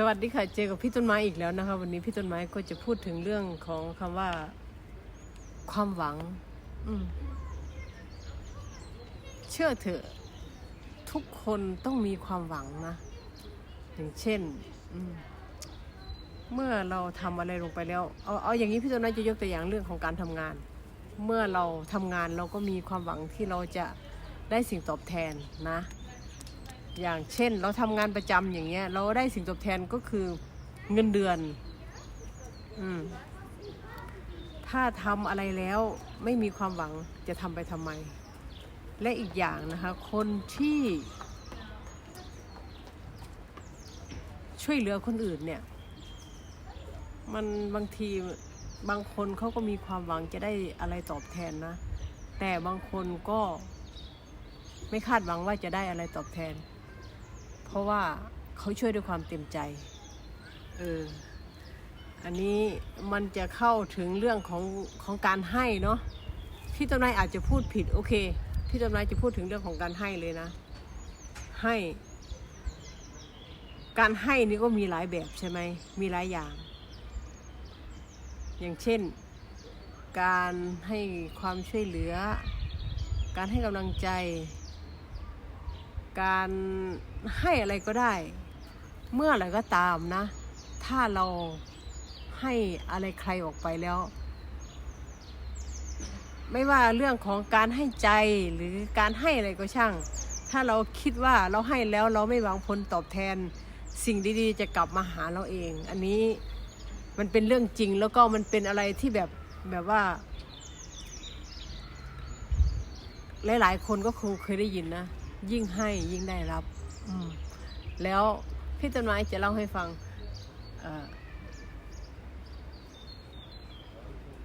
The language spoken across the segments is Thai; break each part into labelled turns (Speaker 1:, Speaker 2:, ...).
Speaker 1: สวัสดีค่ะเจอกับพี่ต้นไม้อีกแล้วนะคะ วันนี้พี่ต้นไม้ก็จะพูดถึงเรื่องของคำว่า ความหวัง อืมเชื่อเถอะ ทุกคนต้องมีความหวังนะ อย่างเช่น อืมเมื่อเราทำอะไรลงไปแล้วเอาเอาอย่างนี้พี่ต้นไม้จะยกตัวอย่างเรื่องของการทำงาน เมื่อเราทำงานเราก็มีความหวังที่เราจะได้สิ่งตอบแทนนะ อย่างเช่น เราทำงานประจำอย่างเงี้ย เราได้สิ่งตอบแทนก็คือเงินเดือน อืม ถ้าทำอะไรแล้วไม่มีความหวังจะทำไปทำไม และอีกอย่างนะคะ คนที่ ช่วยเหลือคนอื่นเนี่ย มันบางทีบางคนเขาก็มีความหวังจะได้อะไรตอบแทนนะ แต่บางคนก็ไม่คาดหวังว่าจะได้อะไรตอบแทน เพราะว่าเขาช่วยด้วยความเต็มใจเอออันนี้มันจะเข้าถึงเรื่องของของการให้เนาะพี่ต้นไม้อาจจะพูดผิดโอเค พี่ต้นไม้จะพูดถึงเรื่องของการให้เลยนะ ให้ การให้นี่ก็มีหลายแบบใช่ไหมมีหลายอย่าง อย่างเช่น การให้ความช่วยเหลือ การให้กำลังใจ การให้อะไรก็ได้ เมื่อไรก็ตามนะ ถ้าเราให้อะไรใครออกไปแล้ว ไม่ว่าเรื่องของการให้ใจหรือการให้อะไรก็ช่าง ถ้าเราคิดว่าเราให้แล้วเราไม่หวังผลตอบแทน สิ่งดีๆ จะกลับมาหาเราเอง อันนี้มันเป็นเรื่องจริงแล้วก็มันเป็นอะไรที่แบบแบบว่า หลายๆ คนก็คงเคยได้ยินนะ ยิ่งให้ยิ่งได้รับ อืมแล้วพี่ต้นไม้จะเล่าให้ฟัง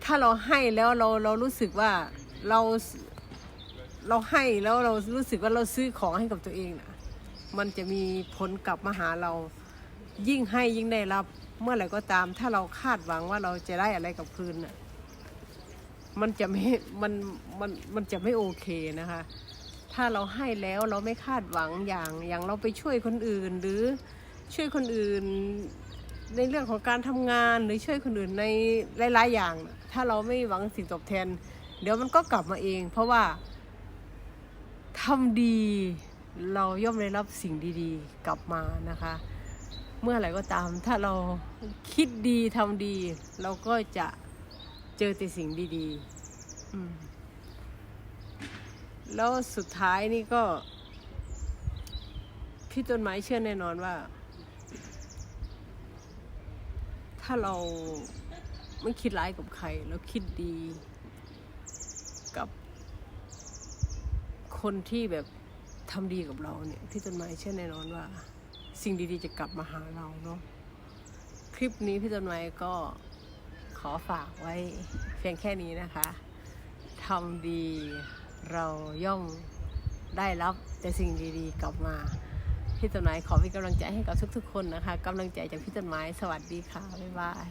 Speaker 1: ถ้าเราให้แล้วเราเรารู้สึกว่าเราเราให้แล้วเรารู้สึกว่าเราซื้อของให้กับตัวเองนะมันจะมีผลกลับมาหาเรา ยิ่งให้ยิ่งได้รับ เมื่อไหร่ก็ตาม ถ้าเราคาดหวังว่าเราจะได้อะไรกับคืนน่ะ มันจะไม่ มัน มัน มันจะไม่โอเคนะคะ ถ้าเราให้แล้วเราไม่คาดหวังอย่างอย่างเราไปช่วยคนอื่น หรือช่วยคนอื่นในเรื่องของการทำงานหรือช่วยคนอื่นในหลาย ๆ อย่าง ถ้าเราไม่หวังสิ่งตอบแทน เดี๋ยวมันก็กลับมาเอง เพราะว่าทำดีเราย่อมได้รับสิ่งดีๆ กลับมานะคะ เมื่อไหร่ก็ตาม ถ้าเราคิดดีทำดี เราก็จะเจอแต่สิ่งดีๆ อืม แล้วสุดท้ายนี่ก็ พี่ต้นไม้เชื่อแน่นอนว่า ถ้าเราไม่คิดร้ายกับใคร แล้วคิดดีกับ คนที่แบบทำดีกับเราเนี่ย พี่ต้นไม้เชื่อแน่นอนว่า สิ่งดีๆจะกลับมาหาเราเนาะคลิปนี้พี่ต้นไม้ก็ขอฝากไว้เพียงแค่นี้นะคะทำดี เราย่อมได้รับแต่สิ่งดีๆ กลับมาพี่ต้นไม้ขอเป็นกำลังใจให้กับทุกๆ คนนะคะกำลังใจจากพี่ต้นไม้สวัสดีค่ะบ๊ายบาย